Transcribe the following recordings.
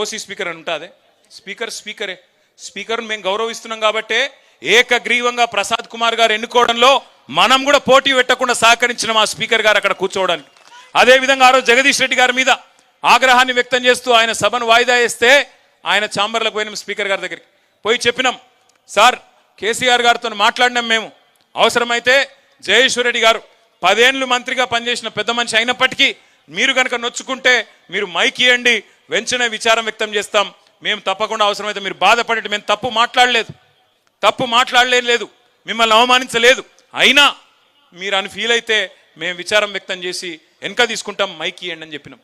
OC speaker అని ఉంటుంది? Speaker స్పీకరే. స్పీకర్ను మేము గౌరవిస్తున్నాం కాబట్టే ఏకగ్రీవంగా ప్రసాద్ కుమార్ గారు ఎన్నుకోవడంలో మనం కూడా పోటీ పెట్టకుండా సహకరించిన మా స్పీకర్ గారు అక్కడ కూర్చోవడానికి. అదేవిధంగా ఆ రోజు జగదీష్ రెడ్డి గారి మీద ఆగ్రహాన్ని వ్యక్తం చేస్తూ ఆయన సభను వాయిదా వేస్తే ఆయన ఛాంబర్లకు పోయినాం స్పీకర్ గారి దగ్గరికి. పోయి చెప్పినాం సార్ కేసీఆర్ గారితో మాట్లాడినాం మేము. అవసరమైతే జయేశ్వర్ రెడ్డి గారు పదేళ్ళు మంత్రిగా పనిచేసిన పెద్ద మనిషి అయినప్పటికీ మీరు కనుక నొచ్చుకుంటే మీరు మైక్ ఇవ్వండి వెంచనే విచారం వ్యక్తం చేస్తాం. మేము తప్పకుండా అవసరమైతే మీరు బాధపడేది మేము తప్పు మాట్లాడలేదు. తప్పు మాట్లాడలేదు మిమ్మల్ని అవమానించలేదు. అయినా మీరు అని ఫీల్ అయితే మేము విచారం వ్యక్తం చేసి వెనక తీసుకుంటాం మైక్ ఇవ్వండి అని చెప్పినాం.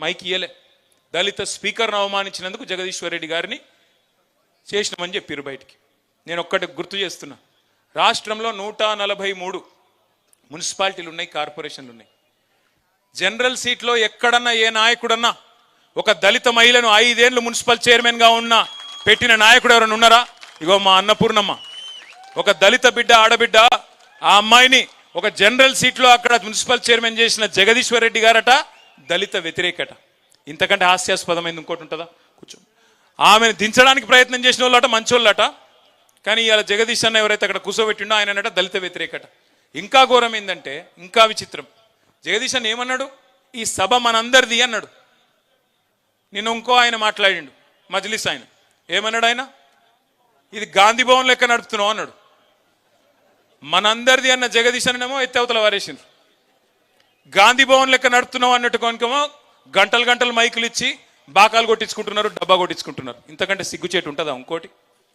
మైక్ ఇయ్యలే. దళిత స్పీకర్ను అవమానించినందుకు జగదీశ్వర్ రెడ్డి గారిని చేసినామని చెప్పారు బయటికి. నేను ఒక్కటి గుర్తు చేస్తున్నా. రాష్ట్రంలో నూట నలభై మూడు మున్సిపాలిటీలు ఉన్నాయి కార్పొరేషన్లు ఉన్నాయి. జనరల్ సీట్లో ఎక్కడన్నా ఏ నాయకుడన్నా ఒక దళిత మహిళను ఐదేళ్ళు మున్సిపల్ చైర్మన్గా ఉన్న పెట్టిన నాయకుడు ఎవరైనా ఉన్నారా? ఇగో మా అన్నపూర్ణమ్మ. ఒక దళిత బిడ్డ ఆడబిడ్డ ఆ అమ్మాయిని ఒక జనరల్ సీట్లో అక్కడ మున్సిపల్ చైర్మన్ చేసిన జగదీశ్వర్ రెడ్డి గారట దళిత వ్యతిరేకట. ఇంతకంటే హాస్యాస్పదమైంది ఇంకోటి ఉంటుందా? కూర్చో. ఆమెను దించడానికి ప్రయత్నం చేసిన వాళ్ళట మంచోళ్ళట. కానీ ఇలా జగదీష్ అన్న ఎవరైతే అక్కడ కూర్చోబెట్టిండో ఆయన దళిత వ్యతిరేకట. ఇంకా ఘోరం ఏంటంటే ఇంకా విచిత్రం. జగదీశ్ అన్న ఏమన్నాడు? ఈ సభ మనందరిది అన్నాడు. నిన్న ఇంకో ఆయన మాట్లాడిండు మజ్లిస్ ఆయన. ఏమన్నాడు ఆయన? ఇది గాంధీ భవన్ లెక్క నడుపుతున్నావు అన్నాడు. మనందరిది అన్న జగదీష్ అన్నమో ఎత్తవతల వారేసిండ్రు. గాంధీ భవన్ లెక్క నడుపుతున్నావు అన్నట్టు కొనుకమో గంటలు గంటలు మైకులు ఇచ్చి బాకాలు కొట్టించుకుంటున్నారు డబ్బా కొట్టించుకుంటున్నారు. ఇంతకంటే సిగ్గుచేటు ఉంటుందా ఇంకోటి?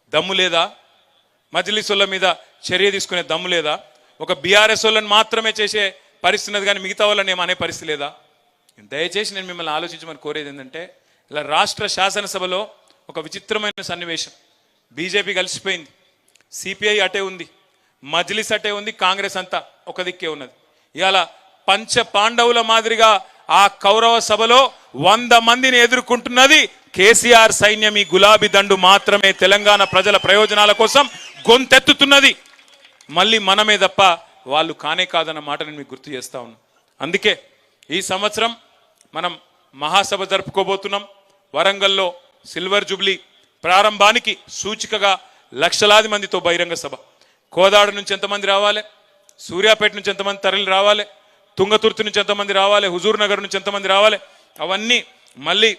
దమ్ము లేదా? మజ్లిసుల మీద చర్య తీసుకునే దమ్ము లేదా? ఒక బీఆర్ఎస్ వాళ్ళని మాత్రమే చేసే పరిస్థితి ఉన్నది కానీ మిగతా వాళ్ళని ఏమనే పరిస్థితి లేదా? దయచేసి నేను మిమ్మల్ని ఆలోచించమని కోరేది ఏంటంటే ఇలా రాష్ట్ర శాసనసభలో ఒక విచిత్రమైన సన్నివేశం. బీజేపీ కలిసిపోయింది. సిపిఐ అటే ఉంది. మజ్లిస్ అటే ఉంది. కాంగ్రెస్ అంతా ఒక దిక్కే ఉన్నది. ఇవాళ పంచ పాండవుల మాదిరిగా ఆ కౌరవ సభలో వంద మందిని ఎదుర్కొంటున్నది కేసీఆర్ సైన్యం. ఈ గులాబీ దండు మాత్రమే తెలంగాణ ప్రజల ప్రయోజనాల కోసం గొంతెత్తుతున్నది. మళ్ళీ మనమే తప్ప వాళ్ళు కానే కాదన్న మాట నేను మీకు గుర్తు చేస్తా ఉన్నాను అందుకే ఈ సంవత్సరం మనం మహాసభ జరుపుకోబోతున్నాం. వరంగల్లో సిల్వర్ జూబ్లీ ప్రారంభానికి సూచికగా లక్షలాది మందితో బహిరంగ సభ. కోదాడ నుంచి ఎంతమంది రావాలి? సూర్యాపేట నుంచి ఎంతమంది తరలి రావాలి? తుంగతుర్తి నుంచి ఎంతమంది రావాలి? హుజూర్ నగర్ నుంచి ఎంతమంది రావాలి? అవన్నీ మళ్ళీ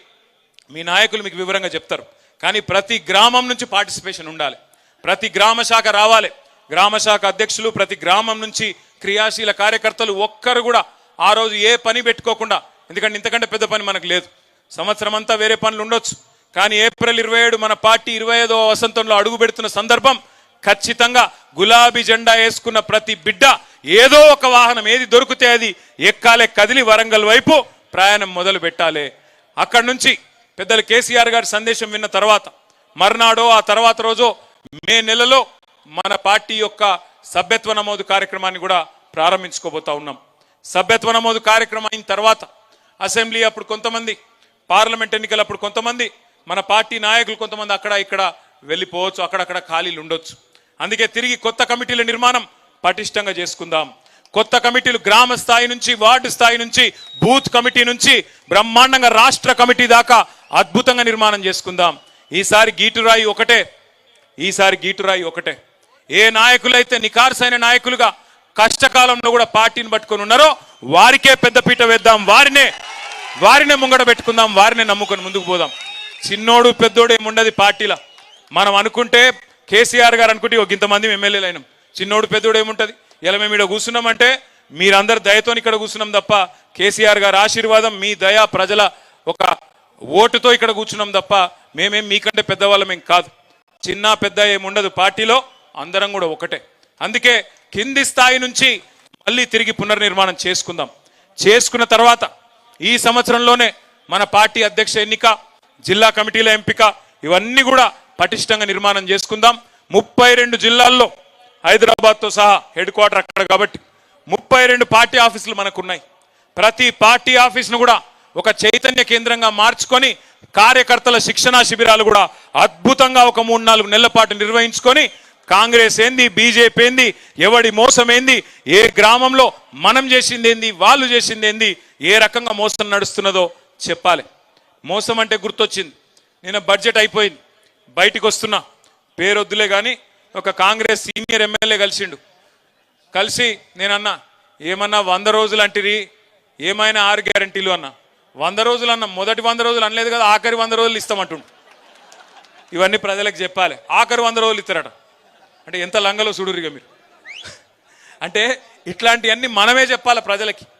మీ నాయకులు మీకు వివరంగా చెప్తారు. కానీ ప్రతి గ్రామం నుంచి పార్టిసిపేషన్ ఉండాలి. ప్రతి గ్రామ శాఖ రావాలి. గ్రామ శాఖ అధ్యక్షులు ప్రతి గ్రామం నుంచి క్రియాశీల కార్యకర్తలు ఒక్కరు కూడా ఆ రోజు ఏ పని పెట్టుకోకుండా ఎందుకంటే ఇంతకంటే పెద్ద పని మనకు లేదు. సంవత్సరం అంతా వేరే పనులు ఉండొచ్చు. కానీ ఏప్రిల్ ఇరవై ఏడు మన పార్టీ ఇరవై ఐదో వసంతంలో అడుగు పెడుతున్న సందర్భం ఖచ్చితంగా గులాబీ జెండా వేసుకున్న ప్రతి బిడ్డ ఏదో ఒక వాహనం ఏది దొరికితే అది ఎక్కాలే కదిలి వరంగల్ వైపు ప్రయాణం మొదలు పెట్టాలి. అక్కడి నుంచి పెద్దలు కేసీఆర్ గారి సందేశం విన్న తర్వాత మర్నాడో ఆ తర్వాత రోజో మే నెలలో మన పార్టీ యొక్క సభ్యత్వ నమోదు కార్యక్రమాన్ని కూడా ప్రారంభించుకోబోతా ఉన్నాం. సభ్యత్వ నమోదు కార్యక్రమం అయిన తర్వాత అసెంబ్లీ అప్పుడు కొంతమంది పార్లమెంట్ ఎన్నికలు అప్పుడు కొంతమంది మన పార్టీ నాయకులు కొంతమంది అక్కడ ఇక్కడ వెళ్ళిపోవచ్చు అక్కడక్కడ ఖాళీలు ఉండొచ్చు. అందుకే తిరిగి కొత్త కమిటీల నిర్మాణం పటిష్టంగా చేసుకుందాం. కొత్త కమిటీలు గ్రామ స్థాయి నుంచి వార్డు స్థాయి నుంచి బూత్ కమిటీ నుంచి బ్రహ్మాండంగా రాష్ట్ర కమిటీ దాకా అద్భుతంగా నిర్మాణం చేసుకుందాం. ఈసారి గీటురాయి ఒకటే ఈసారి గీటురాయి ఒకటే. ఏ నాయకులైతే నికార్సైన నాయకులుగా కష్టకాలంలో కూడా పార్టీని పట్టుకొని ఉన్నారో వారికే పెద్దపీట వేద్దాం వారినే వారినే ముంగడ పెట్టుకుందాం వారినే నమ్ముకొని ముందుకు పోదాం. చిన్నోడు పెద్దోడు ఏముండదు పార్టీల. మనం అనుకుంటే కేసీఆర్ గారు అనుకుంటే ఒక ఇంతమంది ఎమ్మెల్యేలు అయినాం. చిన్నోడు పెద్దోడు ఏముంటుంది? ఇలా మేము ఇక్కడ కూర్చున్నామంటే మీరందరు దయతో ఇక్కడ కూర్చున్నాం తప్ప కేసీఆర్ గారు ఆశీర్వాదం మీ దయ ప్రజల ఒక ఓటుతో ఇక్కడ కూర్చున్నాం తప్ప మేమేం మీకంటే పెద్దవాళ్ళం ఏం కాదు. చిన్న పెద్ద ఏముండదు పార్టీలో. అందరం కూడా ఒకటే. అందుకే కింది స్థాయి నుంచి మళ్ళీ తిరిగి పునర్నిర్మాణం చేసుకుందాం. చేసుకున్న తర్వాత ఈ సంవత్సరంలోనే మన పార్టీ అధ్యక్ష ఎన్నిక జిల్లా కమిటీల ఎంపిక ఇవన్నీ కూడా పటిష్టంగా నిర్మాణం చేసుకుందాం. ముప్పై రెండు జిల్లాల్లో హైదరాబాద్తో సహా హెడ్ క్వార్టర్ అక్కడ కాబట్టి ముప్పై రెండు పార్టీ ఆఫీసులు మనకున్నాయి. ప్రతి పార్టీ ఆఫీస్ను కూడా ఒక చైతన్య కేంద్రంగా మార్చుకొని కార్యకర్తల శిక్షణా శిబిరాలు కూడా అద్భుతంగా ఒక మూడు నాలుగు నెలల పాటు నిర్వహించుకొని కాంగ్రెస్ ఏంది? బీజేపీ ఏంది? ఎవడి మోసం ఏంది? ఏ గ్రామంలో మనం చేసింది ఏంది? వాళ్ళు చేసింది ఏంది? ఏ రకంగా మోసం నడుస్తున్నదో చెప్పాలి. మోసం అంటే గుర్తొచ్చింది. నిన్న బడ్జెట్ అయిపోయింది. బయటికి వస్తున్నా. పేరొద్దులే కానీ ఒక కాంగ్రెస్ సీనియర్ ఎమ్మెల్యే కలిసిండు. కలిసి నేనన్నా ఏమన్నా వంద రోజులు అంటిరి? ఏమైనా ఆరు గ్యారంటీలు అన్నా? వంద రోజులు అన్న మొదటి వంద రోజులు అనలేదు కదా ఆఖరి వంద రోజులు ఇస్తామంటుండు. ఇవన్నీ ప్రజలకు చెప్పాలి. ఆఖరి వంద రోజులు ఇస్తారట. అంటే ఎంత లంగలో చూడురుగా మీరు? అంటే ఇట్లాంటివన్నీ మనమే చెప్పాలి ప్రజలకి.